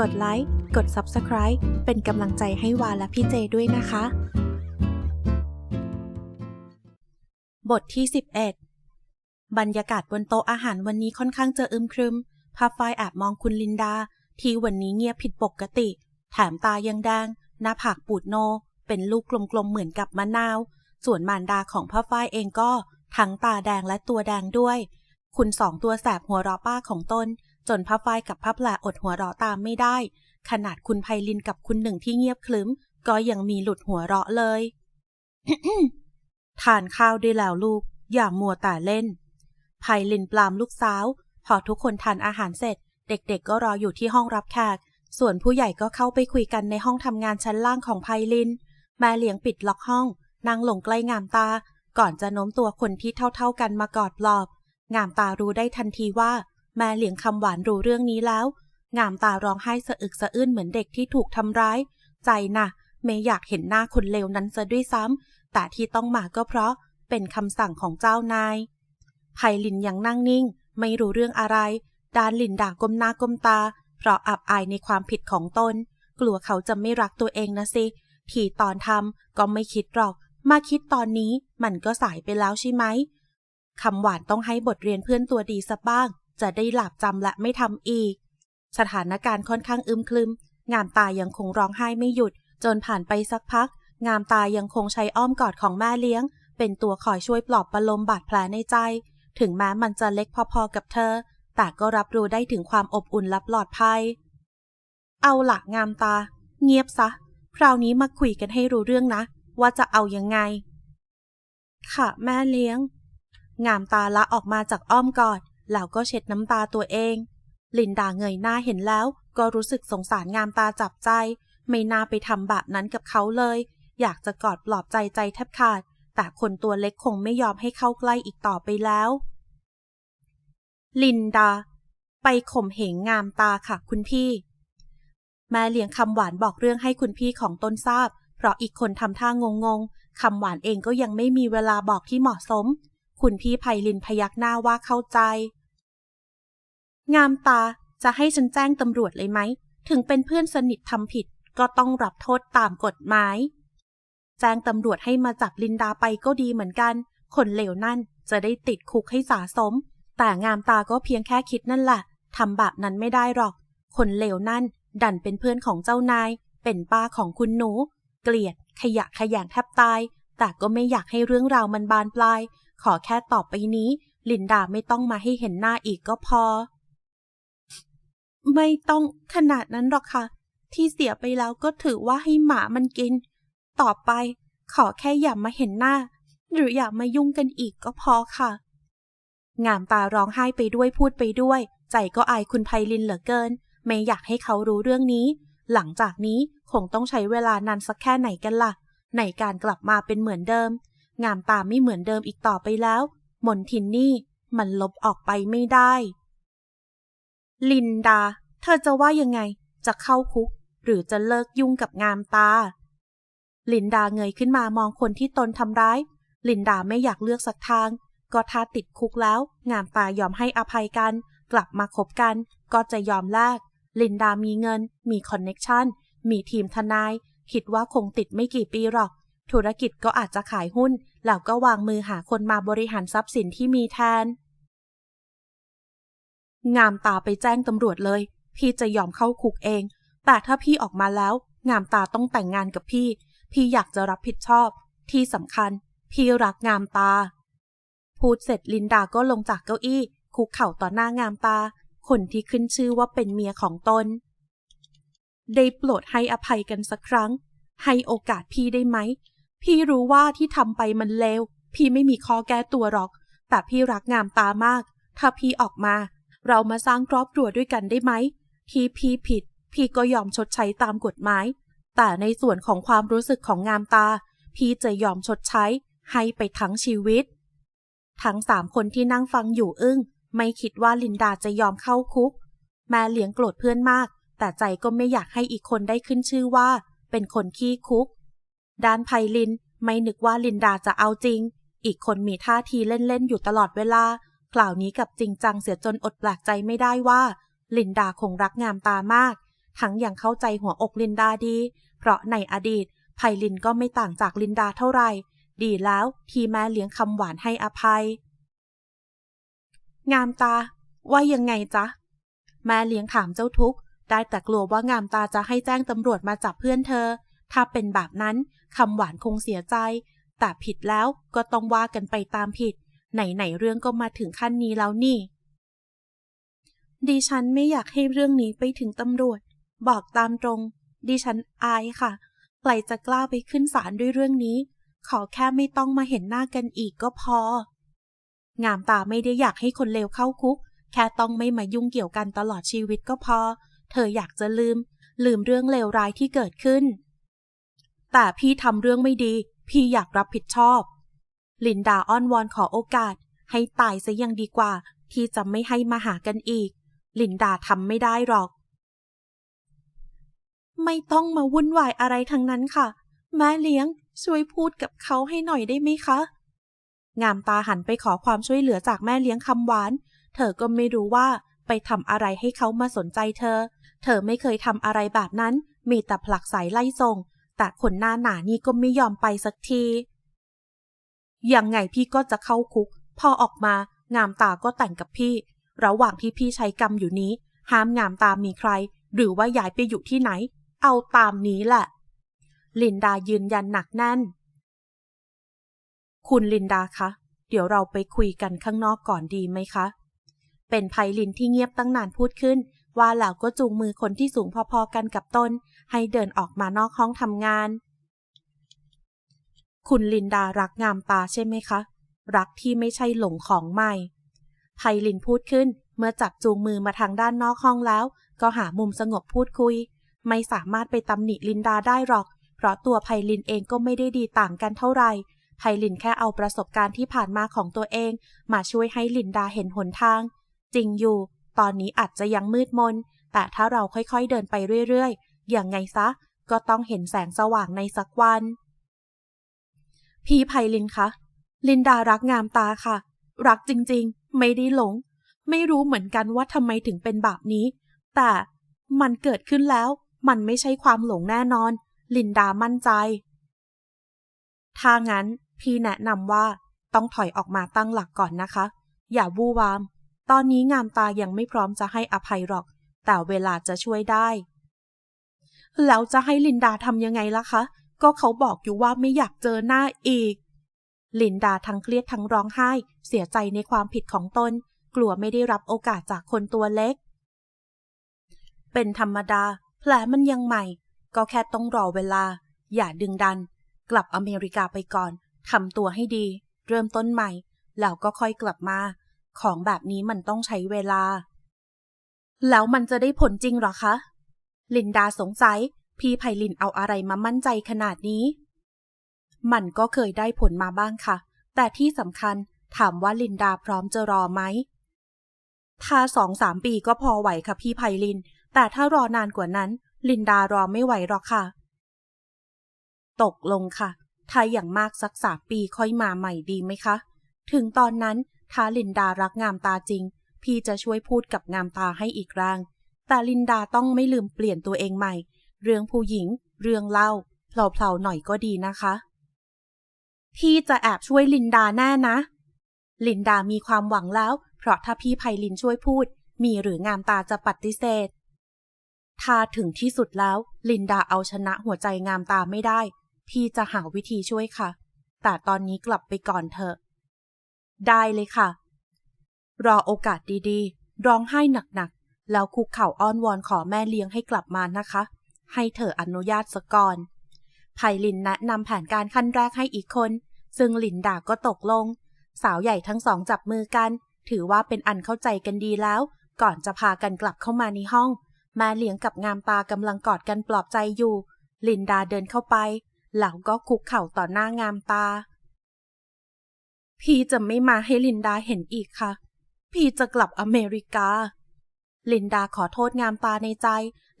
กดไลค์ กด Subscribe เป็นกำลังใจให้วาและพี่เจด้วยนะคะ บทที่ 11 บรรยากาศบนโต๊ะอาหารวันนี้ค่อนข้างจะอึมครึม พาฝ้ายแอบมองคุณลินดา ที่วันนี้เงียบผิดปกติ แถมตายังแดง หน้าผากปูดโน เป็นลูกกลมๆ เหมือนกับมะนาว ส่วนมารดาของพ่อฝ้ายเองก็ ทั้งตาแดงและตัวแดงด้วย คุณสองตัวแสบหัวเราะป้าของตน จนพ่อฝ้ายกับพ่อแผลอดหัวเราะตามไม่ได้ ขนาดคุณไพลินกับคุณหนึ่งที่เงียบคลึ้ม ก็ยังมีหลุดหัวเราะเลยทานข้าวได้แล้วลูก อย่ามัวแต่เล่นไพลินปลามลูกสาว พอทุกคนทานอาหารเสร็จ เด็กๆ ก็รออยู่ที่ห้องรับแขก ส่วนผู้ใหญ่ก็เข้าไปคุยกันในห้องทำงานชั้นล่างของไพลิน แม่เลี้ยงปิดล็อกห้อง นั่งลงใกล้งามตา ก่อนจะโน้มตัวคนที่เท่าๆกันมากอดปลอบ งามตารู้ได้ทันทีว่า แม่เลี้ยงคำหวานรู้เรื่องนี้แล้ว งามตาร้องไห้สะอึกสะอื้นเหมือนเด็กที่ถูกทำร้าย ใจนะ่ะไม่อยากเห็นหน้าคนเลวนั้นซะด้วยซ้ำ แต่ที่ต้องมาก็เพราะเป็นคำสั่งของเจ้านายไพลินยังนั่งนิ่ง ไม่รู้เรื่องอะไร ดานลินด่าก้มหน้าก้มตา เพราะอับอายในความผิดของตน กลัวเขาจะไม่รักตัวเองนะสิ ทีตอนทำก็ไม่คิดหรอก มาคิดตอนนี้มันก็สายไปแล้วใช่ไหมคำหวานต้องให้บทเรียนเพื่อนตัวดีสักบ้าง จะได้หลับจำและไม่ทำอีก สถานการณ์ค่อนข้างอึมครึม งามตายังคงร้องไห้ไม่หยุด จนผ่านไปสักพัก งามตายังคงใช้อ้อมกอดของแม่เลี้ยง เป็นตัวคอยช่วยปลอบประโลมบาดแผลในใจ ถึงแม้มันจะเล็กพอๆกับเธอ แต่ก็รับรู้ได้ถึงความอบอุ่นและปลอดภัย เอาละงามตา เงียบซะ คราวนี้มาคุยกันให้รู้เรื่องนะ ว่าจะเอายังไง ค่ะแม่เลี้ยง งามตาละออกมาจากอ้อมกอด แล้วก็เช็ดน้ำตาตัวเอง ลินดาเงยหน้าเห็นแล้ว ก็รู้สึกสงสารงามตาจับใจ ไม่น่าไปทำแบบนั้นกับเขาเลย อยากจะกอดปลอบใจใจแทบขาด แต่คนตัวเล็กคงไม่ยอมให้เข้าใกล้อีกต่อไปแล้ว ลินดา ไปข่มเหงงามตาค่ะคุณพี่ แม่เลี้ยงคำหวานบอกเรื่องให้คุณพี่ของตนทราบ เพราะอีกคนทำท่างงงๆคำหวานเองก็ยังไม่มีเวลาบอกที่เหมาะสม คุณพี่ไพลินพยักหน้าว่าเข้าใจ งามตาจะให้ฉันแจ้งตำรวจเลยไหม ถึงเป็นเพื่อนสนิททำผิดก็ต้องรับโทษตามกฎหมาย แจ้งตำรวจให้มาจับลินดาไปก็ดีเหมือนกัน คนเลวนั่นจะได้ติดคุกให้สาสม แต่งามตาก็เพียงแค่คิดนั่นแหละทำแบบนั้นไม่ได้หรอก คนเลวนั่นดันเป็นเพื่อนของเจ้านาย เป็นป้าของคุณหนู เกลียด ขยะขยงแทบตาย แต่ก็ไม่อยากให้เรื่องราวมันบานปลาย ขอแค่ตอบไปนี้ ลินดาไม่ต้องมาให้เห็นหน้าอีกก็พอ ไม่ต้องขนาดนั้นหรอกค่ะ ที่เสียไปแล้วก็ถือว่าให้หมามันกิน ต่อไปขอแค่อย่ามาเห็นหน้า หรืออย่ามายุ่งกันอีกก็พอค่ะ งามตาร้องไห้ไปด้วยพูดไปด้วย ใจก็อายคุณไพลินเหลือเกิน ไม่อยากให้เขารู้เรื่องนี้ หลังจากนี้คงต้องใช้เวลานานสักแค่ไหนกันล่ะ ในการกลับมาเป็นเหมือนเดิม งามตาไม่เหมือนเดิมอีกต่อไปแล้ว มนทินนี่มันลบออกไปไม่ได้ ลินดา เธอจะว่ายังไง จะเข้าคุก หรือจะเลิกยุ่งกับงามตา ลินดาเงยขึ้นมามองคนที่ตนทำร้าย ลินดาไม่อยากเลือกสักทาง ก็ถ้าติดคุกแล้ว งามตายอมให้อภัยกัน กลับมาคบกัน ก็จะยอมแลก ลินดามีเงิน มีคอนเน็กชันมีทีมทนาย คิดว่าคงติดไม่กี่ปีหรอก ธุรกิจก็อาจจะขายหุ้น แล้วก็วางมือหาคนมาบริหารทรัพย์สินที่มีแทน งามตาไปแจ้งตำรวจเลย พี่จะยอมเข้าคุกเอง แต่ถ้าพี่ออกมาแล้ว งามตาต้องแต่งงานกับพี่ พี่อยากจะรับผิดชอบ ที่สำคัญ พี่รักงามตา พูดเสร็จลินดาก็ลงจากเก้าอี้ คุกเข่าต่อหน้างามตา คนที่ขึ้นชื่อว่าเป็นเมียของตน ได้โปรดให้อภัยกันสักครั้ง ให้โอกาสพี่ได้ไหม พี่รู้ว่าที่ทำไปมันเลว พี่ไม่มีข้อแก้ตัวหรอก แต่พี่รักงามตามาก ถ้าพี่ออกมา เรามาสร้างครอบครัวด้วยกันได้ไหม ที่พี่ผิด พี่ก็ยอมชดใช้ตามกฎหมาย แต่ในส่วนของความรู้สึกของงามตา พี่จะยอมชดใช้ ให้ไปทั้งชีวิต ทั้งสามคนที่นั่งฟังอยู่อึ้ง ไม่คิดว่าลินดาจะยอมเข้าคุก แม่เลี้ยงโกรธเพื่อนมาก แต่ใจก็ไม่อยากให้อีกคนได้ขึ้นชื่อว่า เป็นคนขี้คุก ด้านไพลินไม่นึกว่าลินดาจะเอาจริง อีกคนมีท่าทีเล่นๆอยู่ตลอดเวลา คราวนี้กับจริงจังเสียจนอดแปลกใจไม่ได้ว่า ลินดาคงรักงามตามาก ทั้งยังเข้าใจหัวอกลินดาดี เพราะในอดีตไพลินก็ไม่ต่างจากลินดาเท่าไหร่ ดีแล้วที่แม่เลี้ยงคำหวานให้อภัย งามตา ว่ายังไงจ๊ะ แม่เลี้ยงถามเจ้าทุกข์ได้แต่กลัวว่างามตาจะให้แจ้งตำรวจมาจับเพื่อนเธอ ถ้าเป็นแบบนั้นคำหวานคงเสียใจ แต่ผิดแล้วก็ต้องว่ากันไปตามผิด ไหนๆเรื่องก็มาถึงขั้นนี้แล้วนี่ ดิฉันไม่อยากให้เรื่องนี้ไปถึงตำรวจ บอกตามตรง ดิฉันอายค่ะใครจะกล้าไปขึ้นศาลด้วยเรื่องนี้ ขอแค่ไม่ต้องมาเห็นหน้ากันอีกก็พอ งามตาไม่ได้อยากให้คนเลวเข้าคุก แค่ต้องไม่มายุ่งเกี่ยวกันตลอดชีวิตก็พอ เธออยากจะลืม ลืมเรื่องเลวร้ายที่เกิดขึ้น แต่พี่ทำเรื่องไม่ดี พี่อยากรับผิดชอบ ลินดาอ้อนวอนขอโอกาส ให้ตายซะยังดีกว่า ที่จะไม่ให้มาหากันอีก ลินดาทำไม่ได้หรอก ไม่ต้องมาวุ่นวายอะไรทั้งนั้นค่ะ แม่เลี้ยงช่วยพูดกับเขาให้หน่อยได้ไหมคะ งามตาหันไปขอความช่วยเหลือจากแม่เลี้ยงคำหวาน เธอก็ไม่รู้ว่าไปทำอะไรให้เขามาสนใจเธอ เธอไม่เคยทำอะไรแบบนั้น มีแต่ผลักสายไล่ส่ง แต่คนหน้าหนานี่ก็ไม่ยอมไปสักที ยังไงพี่ก็จะเข้าคุก พอออกมางามตาก็แต่งกับพี่ ระหว่างที่พี่ใช้กรรมอยู่นี้ ห้ามงามตามีใคร หรือว่าย้ายไปอยู่ที่ไหน เอาตามนี้แหละ ลินดายืนยันหนักแน่น คุณลินดาคะ เดี๋ยวเราไปคุยกันข้างนอกก่อนดีไหมคะ เป็นไพลินที่เงียบตั้งนานพูดขึ้น ว่าแล้วก็จูงมือคนที่สูงพอๆกันกับตนให้เดินออกมานอกห้องทำงาน คุณลินดารักงามตาใช่ไหมคะ รักที่ไม่ใช่หลงของใหม่ไพลินพูดขึ้นเมื่อจับจูงมือมาทางด้านนอกห้องแล้ว ก็หามุมสงบพูดคุย ไม่สามารถไปตำหนิลินดาได้หรอก เพราะตัวไพลินเองก็ไม่ได้ดีต่างกันเท่าไหร่ไพลินแค่เอาประสบการณ์ที่ผ่านมาของตัวเอง มาช่วยให้ลินดาเห็นหนทาง จริงอยู่ ตอนนี้อาจจะยังมืดมน แต่ถ้าเราค่อยๆเดินไปเรื่อยๆ อย่างไงซะ ก็ต้องเห็นแสงสว่างในสักวัน พี่ไพลินคะ ลินดารักงามตาค่ะ รักจริงๆ ไม่ได้หลง ไม่รู้เหมือนกันว่าทำไมถึงเป็นแบบนี้ แต่มันเกิดขึ้นแล้ว มันไม่ใช่ความหลงแน่นอน ลินดามั่นใจ ถ้างั้นพี่แนะนำว่าต้องถอยออกมาตั้งหลักก่อนนะคะ อย่าวู่วาม ตอนนี้งามตายังไม่พร้อมจะให้อภัยหรอก แต่เวลาจะช่วยได้ แล้วจะให้ลินดาทำยังไงล่ะคะ ก็เขาบอกอยู่ว่าไม่อยากเจอหน้าอีก ลินดาทั้งเครียดทั้งร้องไห้ เสียใจในความผิดของตน กลัวไม่ได้รับโอกาสจากคนตัวเล็ก เป็นธรรมดา แผลมันยังใหม่ ก็แค่ต้องรอเวลา อย่าดึงดัน กลับอเมริกาไปก่อนทำตัวให้ดี เริ่มต้นใหม่ แล้วก็ค่อยกลับมา ของแบบนี้มันต้องใช้เวลา แล้วมันจะได้ผลจริงหรอคะ ลินดาสงสัย พี่ไพลินเอาอะไรมามั่นใจขนาดนี้ มันก็เคยได้ผลมาบ้างค่ะ แต่ที่สำคัญถามว่าลินดาพร้อมจะรอไหม ถ้าสองสามปีก็พอไหวค่ะพี่ไพลิน แต่ถ้ารอนานกว่านั้น ลินดารอไม่ไหวหรอกค่ะ ตกลงค่ะ ถ้าอย่างมากสักสามปีค่อยมาใหม่ดีไหมคะ ถึงตอนนั้นถ้าลินดารักงามตาจริง พี่จะช่วยพูดกับงามตาให้อีกร่าง แต่ลินดาต้องไม่ลืมเปลี่ยนตัวเองใหม่ เรื่องผู้หญิง เรื่องเล่าเพลาๆหน่อยก็ดีนะคะ พี่จะแอบช่วยลินดาแน่นะ ลินดามีความหวังแล้ว เพราะถ้าพี่ไพลินช่วยพูด มีหรืองามตาจะปฏิเสธ ถ้าถึงที่สุดแล้ว ลินดาเอาชนะหัวใจงามตาไม่ได้ พี่จะหาวิธีช่วยค่ะ แต่ตอนนี้กลับไปก่อนเถอะ ได้เลยค่ะ รอโอกาสดีๆ ร้องไห้หนักๆ แล้วคุกเข่าอ้อนวอนขอแม่เลี้ยงให้กลับมานะคะ ให้เธออนุญาตสก่อนไพลินแนะนำแผนการขั้นแรกให้อีกคน ซึ่งลินดาก็ตกลง สาวใหญ่ทั้งสองจับมือกัน ถือว่าเป็นอันเข้าใจกันดีแล้ว ก่อนจะพากันกลับเข้ามาในห้อง แม่เลี้ยงกับงามตากำลังกอดกันปลอบใจอยู่ ลินดาเดินเข้าไปหลังก็คุกเข่าต่อหน้างามตา พี่จะไม่มาให้ลินดาเห็นอีกค่ะ พี่จะกลับอเมริกา ลินดาขอโทษงามตาในใจ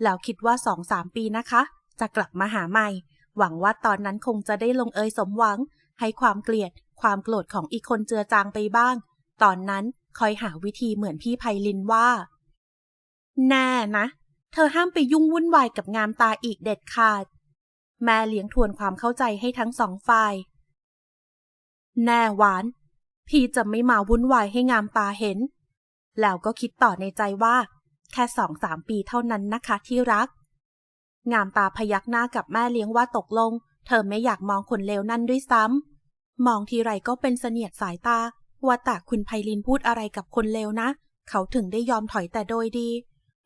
แล้วคิดว่าสองสามปีนะคะ จะกลับมาหาใหม่ หวังว่าตอนนั้นคงจะได้ลงเอยสมหวัง ให้ความเกลียด ความโกรธของอีกคนเจือจางไปบ้าง ตอนนั้นคอยหาวิธีเหมือนพี่ไพลินว่า แน่นะ เธอห้ามไปยุ่งวุ่นวายกับงามตาอีกเด็ดขาด แม่เลี้ยงทวนความเข้าใจให้ทั้งสองฝ่าย แน่หวาน พี่จะไม่มาวุ่นวายให้งามตาเห็น แล้วก็คิดต่อในใจว่า แค่สองสามปีเท่านั้นนะคะที่รัก งามตาพยักหน้ากับแม่เลี้ยงว่าตกลง เธอไม่อยากมองคนเลวนั่นด้วยซ้ำ มองทีไรก็เป็นเสนียดสายตา ว่าแต่คุณไพลินพูดอะไรกับคนเลวนะ เขาถึงได้ยอมถอยแต่โดยดี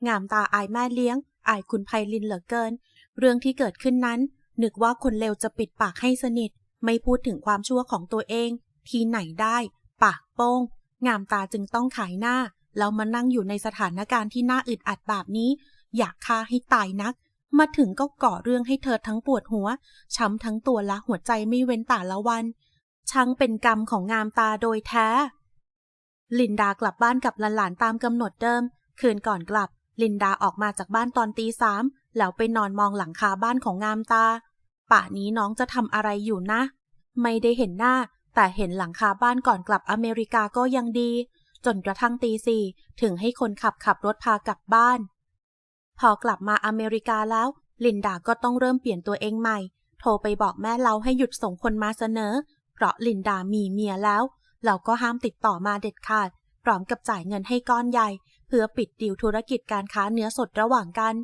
งามตาอายแม่เลี้ยง อายคุณไพลินเหลือเกิน เรื่องที่เกิดขึ้นนั้น นึกว่าคนเลวจะปิดปากให้สนิท ไม่พูดถึงความชั่วของตัวเอง ที่ไหนได้ ปากโป้ง งามตาจึงต้องขายหน้า แล้วมานั่งอยู่ในสถานการณ์ที่น่าอึดอัดแบบนี้ อยากฆ่าให้ตายนัก มาถึงก็ก่อเรื่องให้เธอทั้งปวดหัว ช้ำทั้งตัวและหัวใจไม่เว้นแต่ละวัน ช่างเป็นกรรมของงามตาโดยแท้ ลินดากลับบ้านกับหลานๆตามกำหนดเดิม คืนก่อนกลับ ลินดาออกมาจากบ้านตอนตีสามแล้วไปนอนมองหลังคาบ้านของงามตา ป่านี้น้องจะทำอะไรอยู่นะ ไม่ได้เห็นหน้า แต่เห็นหลังคาบ้านก่อนกลับอเมริกาก็ยังดี จนกระทั่งตีสี่ถึงให้คนขับขับรถพากลับบ้าน พอกลับมาอเมริกาแล้ว ลินดาก็ต้องเริ่มเปลี่ยนตัวเองใหม่ โทรไปบอกแม่เราให้หยุดส่งคนมาเสนอ เพราะลินดามีเมียแล้ว เราก็ห้ามติดต่อมาเด็ดขาด พร้อมกับจ่ายเงินให้ก้อนใหญ่ เพื่อปิดดีลธุรกิจการค้าเนื้อสดระหว่างกัน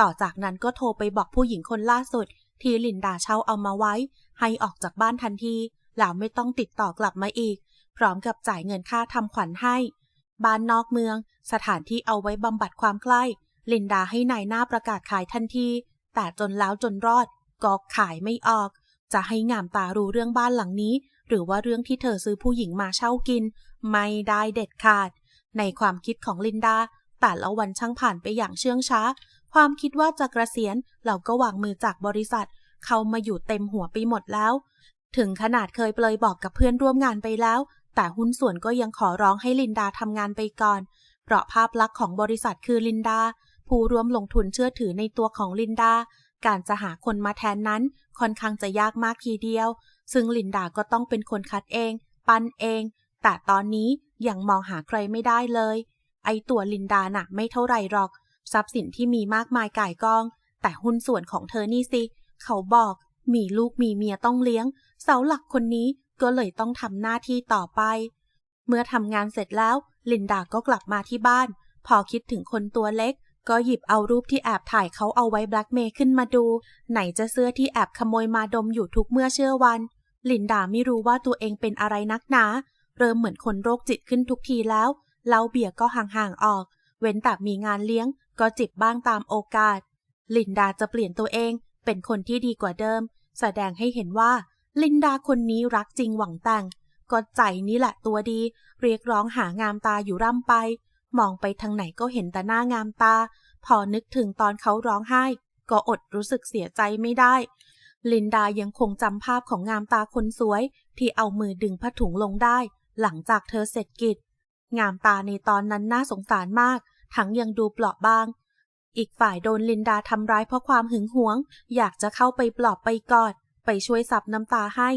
ต่อจากนั้นก็โทรไปบอกผู้หญิงคนล่าสุด ที่ลินดาเช่าเอามาไว้ ให้ออกจากบ้านทันทีแล้วไม่ต้องติดต่อกลับมาอีก พร้อมกับจ่ายเงินค่าทำขวัญให้ บ้านนอกเมือง สถานที่เอาไว้บำบัดความใกล้ลินดาให้นายหน้าประกาศขายทันที แต่จนแล้วจนรอดก็ขายไม่ออก จะให้งามตารู้เรื่องบ้านหลังนี้ หรือว่าเรื่องที่เธอซื้อผู้หญิงมาเช่ากิน ไม่ได้เด็ดขาด ในความคิดของลินดา แต่ละวันช่างผ่านไปอย่างเชื่องช้า ความคิดว่าจะเกษียณเราก็วางมือจากบริษัท เข้ามาอยู่เต็มหัวไปหมดแล้ว ถึงขนาดเคยเปลยบอกกับเพื่อนร่วมงานไปแล้ว แต่หุ้นส่วนก็ยังขอร้องให้ลินดาทำงานไปก่อน เพราะภาพลักษณ์ของบริษัทคือลินดา ผู้ร่วมลงทุนเชื่อถือในตัวของลินดา การจะหาคนมาแทนนั้น ค่อนข้างจะยากมากทีเดียว ซึ่งลินดาก็ต้องเป็นคนคัดเอง ปั้นเอง แต่ตอนนี้ยังมองหาใครไม่ได้เลย ไอตัวลินดาหน่ะไม่เท่าไหร่หรอก ทรัพย์สินที่มีมากมายก่ายกอง แต่หุ้นส่วนของเธอนี่สิ เขาบอกมีลูกมีเมียต้องเลี้ยง เสาหลักคนนี้ ก็เลยต้องทำหน้าที่ต่อไป เมื่อทำงานเสร็จแล้ว ลินดาก็กลับมาที่บ้าน พอคิดถึงคนตัวเล็ก ก็หยิบเอารูปที่แอบถ่ายเขาเอาไว้แบล็กเมย์ขึ้นมาดู ไหนจะเสื้อที่แอบขโมยมาดมอยู่ทุกเมื่อเชื่อวัน ลินดาไม่รู้ว่าตัวเองเป็นอะไรนักหนา เริ่มเหมือนคนโรคจิตขึ้นทุกทีแล้วเหล้าเบียร์ก็ห่างๆออก เว้นแต่มีงานเลี้ยง ก็จิบบ้างตามโอกาส ลินดาจะเปลี่ยนตัวเอง เป็นคนที่ดีกว่าเดิม แสดงให้เห็นว่า ลินดาคนนี้รักจริงหวังแต่งก็ใจนี้แหละตัวดี เรียกร้องหางามตาอยู่ร่ำไป มองไปทางไหนก็เห็นแต่หน้างามตา พอนึกถึงตอนเขาร้องไห้ ก็อดรู้สึกเสียใจไม่ได้ ลินดายังคงจำภาพของงามตาคนสวย ที่เอามือดึงผ้าถุงลงได้ หลังจากเธอเสร็จกิจ งามตาในตอนนั้นน่าสงสารมาก ทั้งยังดูเปราะบาง อีกฝ่ายโดนลินดาทำร้ายเพราะความหึงหวง อยากจะเข้าไปปลอบไปกอด ไปช่วยซับน้ำตาให้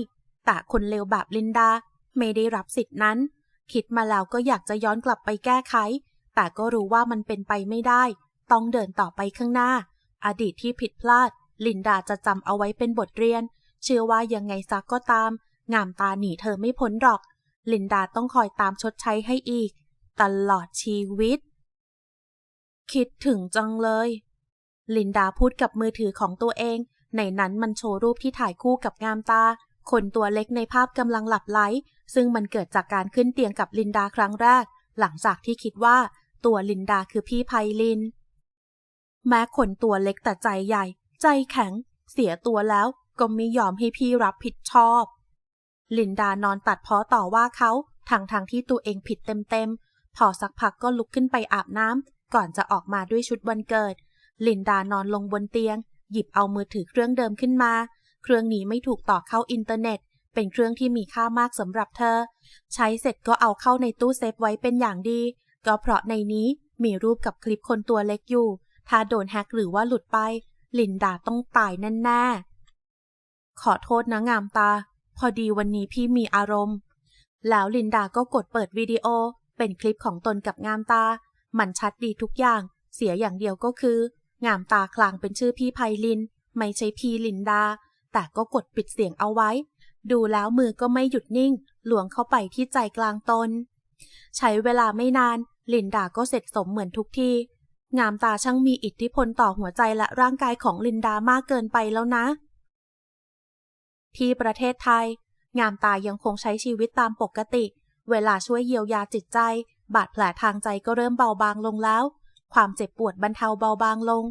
แต่คนเลวแบบลินดา ไม่ได้รับสิทธินั้น คิดมาแล้วก็อยากจะย้อนกลับไปแก้ไข แต่ก็รู้ว่ามันเป็นไปไม่ได้ ต้องเดินต่อไปข้างหน้า อดีตที่ผิดพลาด ลินดาจะจำเอาไว้เป็นบทเรียน เชื่อว่ายังไงซักก็ตาม งามตาหนีเธอไม่พ้นหรอก ลินดาต้องคอยตามชดใช้ให้อีก ตลอดชีวิต คิดถึงจังเลยลินดาพูดกับมือถือของตัวเอง ในนั้นมันโชว์รูปที่ถ่ายคู่กับงามตา คนตัวเล็กในภาพกำลังหลับไหล ซึ่งมันเกิดจากการขึ้นเตียงกับลินดาครั้งแรก หลังจากที่คิดว่า ตัวลินดาคือพี่ไพลิน แม้คนตัวเล็กแต่ใจใหญ่ ใจแข็ง เสียตัวแล้วก็ไม่ยอมให้พี่รับผิดชอบ ลินดานอนตัดพ้อต่อว่าเขาทางทางๆที่ตัวเองผิดเต็มๆ พอสักพักก็ลุกขึ้นไปอาบน้ำก่อนจะออกมาด้วยชุดวันเกิด ลินดานอนลงบนเตียง หยิบเอามือถือเครื่องเดิมขึ้นมา เครื่องนี้ไม่ถูกต่อเข้าอินเทอร์เน็ต เป็นเครื่องที่มีค่ามากสำหรับเธอ ใช้เสร็จก็เอาเข้าในตู้เซฟไว้เป็นอย่างดี ก็เพราะในนี้มีรูปกับคลิปคนตัวเล็กอยู่ ถ้าโดนแฮกหรือว่าหลุดไป ลินดาต้องตายแน่ๆ ขอโทษนะงามตา พอดีวันนี้พี่มีอารมณ์ แล้วลินดาก็กดเปิดวิดีโอ เป็นคลิปของตนกับงามตา มันชัดดีทุกอย่าง เสียอย่างเดียวก็คือ งามตาคลางเป็นชื่อพี่ไพลิน ไม่ใช่พี่ลินดา แต่ก็กดปิดเสียงเอาไว้ ดูแล้วมือก็ไม่หยุดนิ่ง หลวงเข้าไปที่ใจกลางตน ใช้เวลาไม่นาน ลินดาก็เสร็จสมเหมือนทุกทีงามตาช่างมีอิทธิพลต่อหัวใจและร่างกายของลินดามากเกินไปแล้วนะ ที่ประเทศไทย งามตายังคงใช้ชีวิตตามปกติ เวลาช่วยเยียวยาจิตใจ บาดแผลทางใจก็เริ่มเบาบางลงแล้ว ความเจ็บปวดบรรเทาเบาบางลง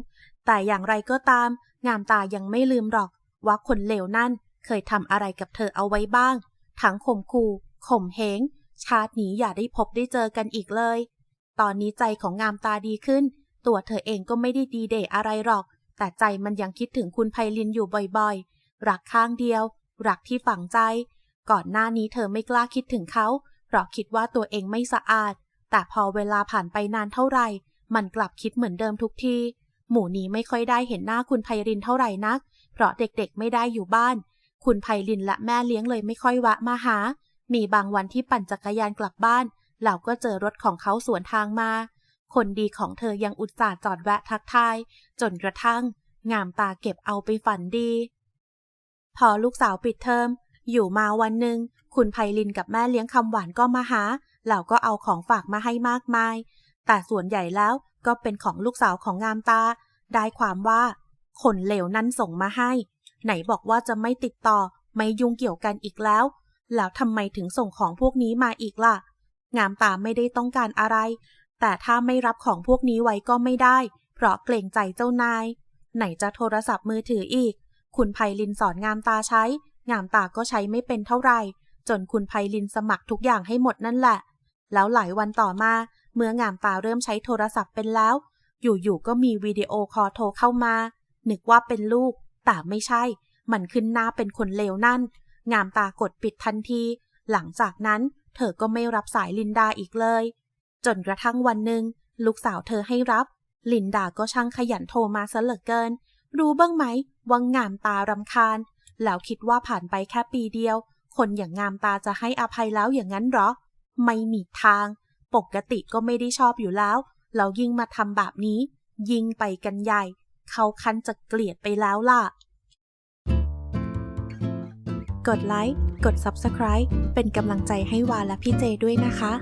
แต่อย่างไรก็ตาม งามตายังไม่ลืมหรอก ว่าคนเลวนั่นเคยทำอะไรกับเธอเอาไว้บ้าง ทั้งข่มขู่ข่มเหง ชาตินี้อย่าได้พบได้เจอกันอีกเลย ตอนนี้ใจของงามตาดีขึ้น ตัวเธอเองก็ไม่ได้ดีเดย์อะไรหรอก แต่ใจมันยังคิดถึงคุณไพลินอยู่บ่อยๆ รักข้างเดียว รักที่ฝังใจ ก่อนหน้านี้เธอไม่กล้าคิดถึงเขา เพราะคิดว่าตัวเองไม่สะอาด แต่พอเวลาผ่านไปนานเท่าไหร่ มันกลับคิดเหมือนเดิมทุกที หมู่นี้ไม่ค่อยได้เห็นหน้าคุณไพรินเท่าไหร่นัก เพราะเด็กๆไม่ได้อยู่บ้าน คุณไพลินและแม่เลี้ยงเลยไม่ค่อยแวะมาหา มีบางวันที่ปั่นจักรยานกลับบ้าน เราก็เจอรถของเขาสวนทางมา คนดีของเธอยังอุตส่าห์จอดแวะทักทาย จนกระทั่ง งามตาเก็บเอาไปฝันดี พอลูกสาวปิดเทอม อยู่มาวันหนึ่งคุณไพลินกับแม่เลี้ยงคำหวานก็มาหาเราก็เอาของฝากมาให้มากมาย แต่ส่วนใหญ่แล้วก็เป็นของลูกสาวของงามตา ได้ความว่า คนเหลวนั้นส่งมาให้ ไหนบอกว่าจะไม่ติดต่อ ไม่ยุ่งเกี่ยวกันอีกแล้ว แล้วทำไมถึงส่งของพวกนี้มาอีกล่ะ งามตาไม่ได้ต้องการอะไร แต่ถ้าไม่รับของพวกนี้ไว้ก็ไม่ได้ เพราะเกรงใจเจ้านาย ไหนจะโทรศัพท์มือถืออีก คุณไพลินสอนงามตาใช้ งามตาก็ใช้ไม่เป็นเท่าไหร่จนคุณไพลินสมัครทุกอย่างให้หมดนั่นแหละ แล้วหลายวันต่อมา เมื่องามตาเริ่มใช้โทรศัพท์เป็นแล้ว อยู่ๆก็มีวิดีโอคอลโทรเข้ามา นึกว่าเป็นลูก แต่ไม่ใช่ มันขึ้นหน้าเป็นคนเลวนั่น งามตากดปิดทันที หลังจากนั้น เธอก็ไม่รับสายลินดาอีกเลย จนกระทั่งวันหนึ่งลูกสาวเธอให้รับ ลินดาก็ช่างขยันโทรมาซะเหลือเกิน รู้บ้างไหมว่างามตารำคาญ แล้วคิดว่าผ่านไปแค่ปีเดียว คนอย่างงามตาจะให้อภัยแล้วอย่างนั้นหรอ ไม่มีทาง ปกติก็ไม่ได้ชอบอยู่แล้ว เรายิ่งมาทำแบบนี้ ยิ่งไปกันใหญ่ เขาคันจะเกลียดไปแล้วล่ะ กดไลค์ กด Subscribe เป็นกำลังใจให้วาและพี่เจด้วยนะคะ